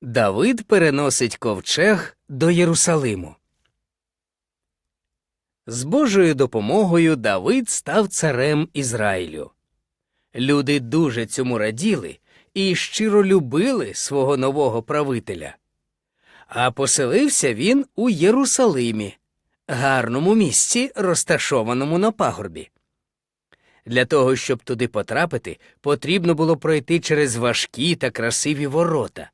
Давид переносить ковчег до Єрусалиму. З Божою допомогою Давид став царем Ізраїлю. Люди дуже цьому раділи і щиро любили свого нового правителя. А поселився він у Єрусалимі, гарному місці, розташованому на пагорбі. Для того, щоб туди потрапити, потрібно було пройти через важкі та красиві ворота.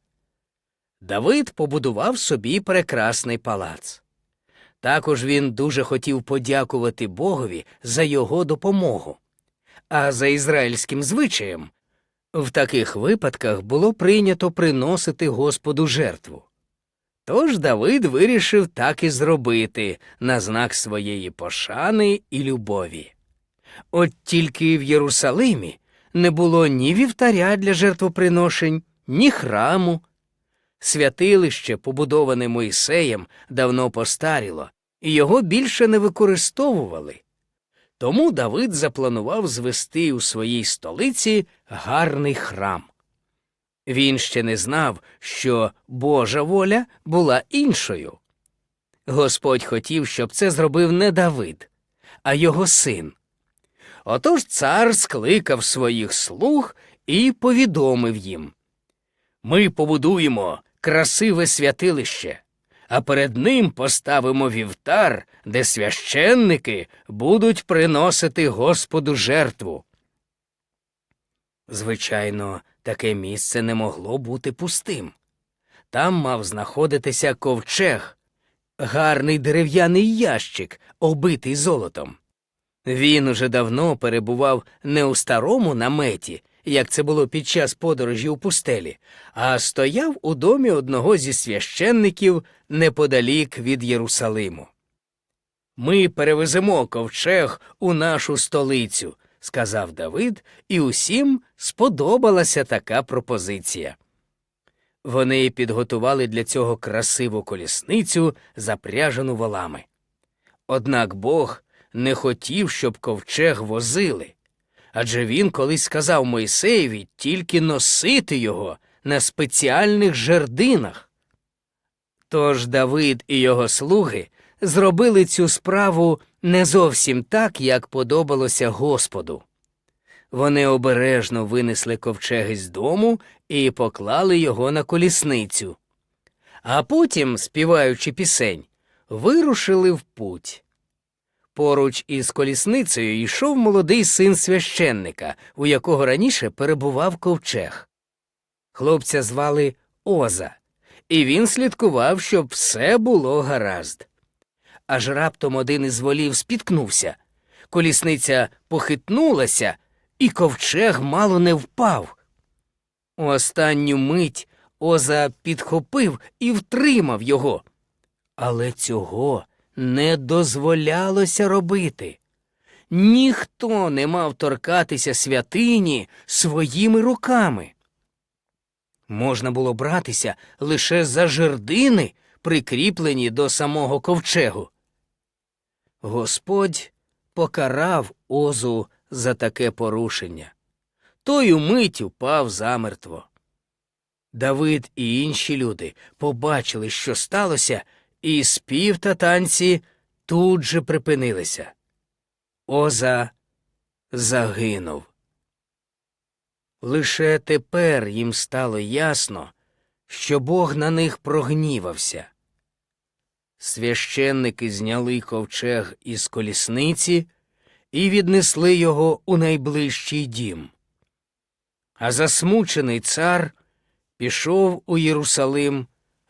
Давид побудував собі прекрасний палац. Також він дуже хотів подякувати Богові за його допомогу. А за ізраїльським звичаєм в таких випадках було прийнято приносити Господу жертву. Тож Давид вирішив так і зробити на знак своєї пошани і любові. От тільки в Єрусалимі не було ні вівтаря для жертвоприношень, ні храму. Святилище, побудоване Мойсеєм, давно постаріло, і його більше не використовували. Тому Давид запланував звести у своїй столиці гарний храм. Він ще не знав, що Божа воля була іншою. Господь хотів, щоб це зробив не Давид, а його син. Отож цар скликав своїх слуг і повідомив їм Ми побудуємо красиве святилище, а перед ним поставимо вівтар, де священники будуть приносити Господу жертву. Звичайно, таке місце не могло бути пустим. Там мав знаходитися ковчег, гарний дерев'яний ящик, обитий золотом. Він уже давно перебував не у старому наметі, як це було під час подорожі у пустелі, а стояв у домі одного зі священників неподалік від Єрусалиму. Ми перевеземо ковчег у нашу столицю, сказав Давид, і усім сподобалася така пропозиція. Вони підготували для цього красиву колісницю, запряжену волами. Однак Бог не хотів, щоб ковчег возили, адже він колись сказав Мойсеєві тільки носити його на спеціальних жердинах. Тож Давид і його слуги зробили цю справу не зовсім так, як подобалося Господу. Вони обережно винесли ковчеги з дому і поклали його на колісницю. А потім, співаючи пісень, вирушили в путь. Поруч із колісницею йшов молодий син священника, у якого раніше перебував ковчег. Хлопця звали Оза, і він слідкував, щоб все було гаразд. Аж раптом один із волів спіткнувся. Колісниця похитнулася, і ковчег мало не впав. У останню мить Оза підхопив і втримав його. Але цього не дозволялося робити. Ніхто не мав торкатися святині своїми руками. Можна було братися лише за жердини, прикріплені до самого ковчегу. Господь покарав Озу за таке порушення. Той умить упав замертво. Давид і інші люди побачили, що сталося, і спів та танці тут же припинилися. Оза загинув. Лише тепер їм стало ясно, що Бог на них прогнівався. Священники зняли ковчег із колісниці і віднесли його у найближчий дім. А засмучений цар пішов у Єрусалим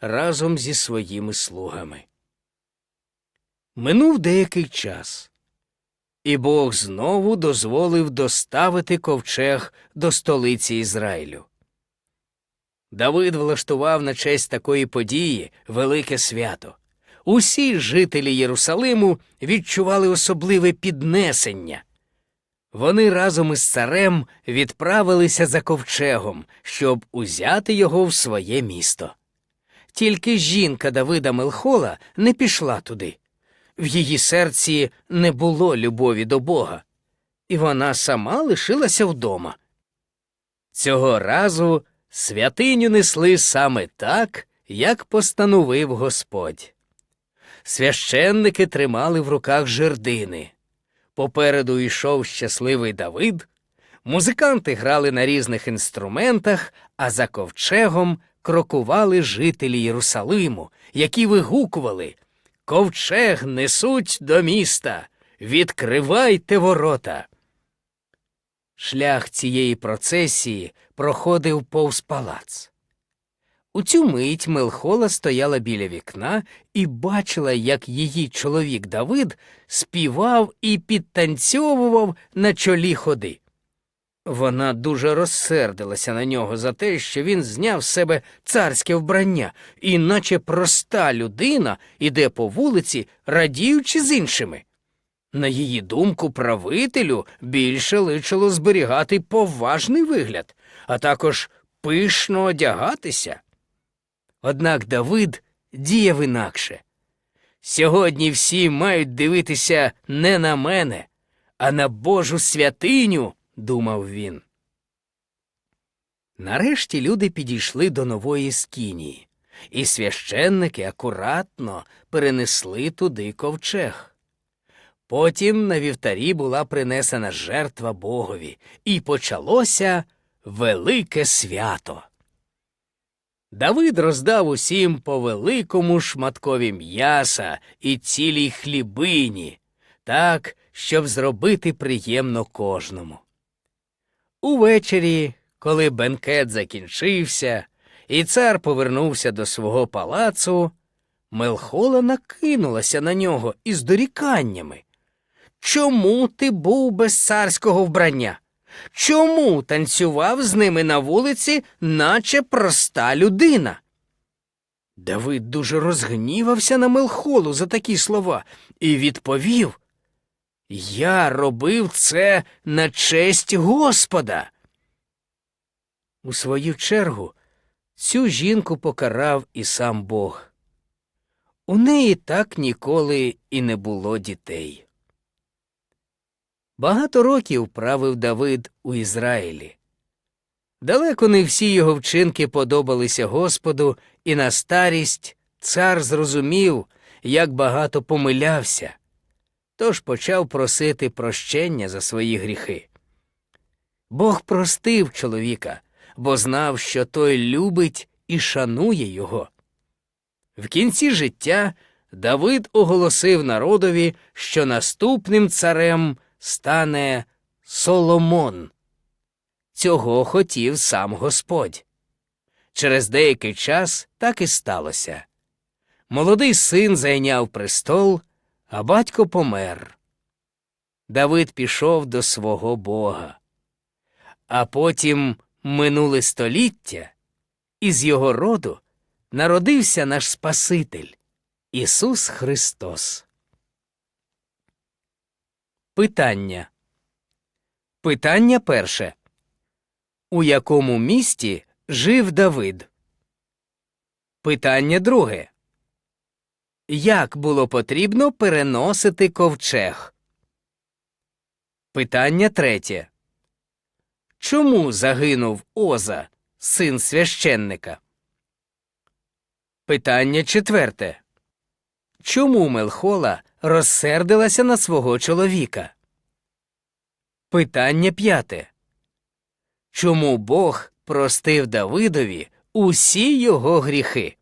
разом зі своїми слугами. Минув деякий час, і Бог знову дозволив доставити ковчег до столиці Ізраїлю. Давид влаштував на честь такої події велике свято. Усі жителі Єрусалиму відчували особливе піднесення. Вони разом із царем відправилися за ковчегом, щоб узяти його в своє місто. Тільки жінка Давида Мелхола не пішла туди. В її серці не було любові до Бога, і вона сама лишилася вдома. Цього разу Святиню несли саме так, як постановив Господь. Священники тримали в руках жердини. Попереду йшов щасливий Давид, музиканти грали на різних інструментах, а за ковчегом крокували жителі Єрусалиму, які вигукували Ковчег несуть до міста, відкривайте ворота. Шлях цієї процесії проходив повз палац. У цю мить Мелхола стояла біля вікна і бачила, як її чоловік Давид співав і підтанцьовував на чолі ходи. Вона дуже розсердилася на нього за те, що він зняв з себе царське вбрання, і наче проста людина іде по вулиці, радіючи з іншими. На її думку, правителю більше личило зберігати поважний вигляд, а також пишно одягатися. Однак Давид діяв інакше. Сьогодні всі мають дивитися не на мене, а на Божу святиню, думав він. Нарешті люди підійшли до нової скінії, і священники акуратно перенесли туди ковчег. Потім на вівтарі була принесена жертва Богові, і почалося велике свято. Давид роздав усім по великому шматкові м'яса і цілій хлібині, так, щоб зробити приємно кожному. Увечері, коли бенкет закінчився, і цар повернувся до свого палацу, Мелхола накинулася на нього із доріканнями. Чому ти був без царського вбрання? Чому танцював з ними на вулиці, наче проста людина? Давид дуже розгнівався на Мелхолу за такі слова і відповів Я робив це на честь Господа. У свою чергу цю жінку покарав і сам Бог. У неї так ніколи і не було дітей. Багато років правив Давид у Ізраїлі. Далеко не всі його вчинки подобалися Господу, і на старість цар зрозумів, як багато помилявся, тож почав просити прощення за свої гріхи. Бог простив чоловіка, бо знав, що той любить і шанує його. В кінці життя Давид оголосив народові, що наступним царем стане Соломон. Цього хотів сам Господь. Через деякий час так і сталося. Молодий син зайняв престол, а батько помер. Давид пішов до свого Бога. А потім минуле століття, і з його роду народився наш Спаситель Ісус Христос. Питання. Питання перше. У якому місті жив Давид? Питання друге. Як було потрібно переносити ковчег? Питання третє. Чому загинув Оза, син священника? Питання четверте. Чому Мелхола розсердилася на свого чоловіка? Питання п'яте. Чому Бог простив Давидові усі його гріхи?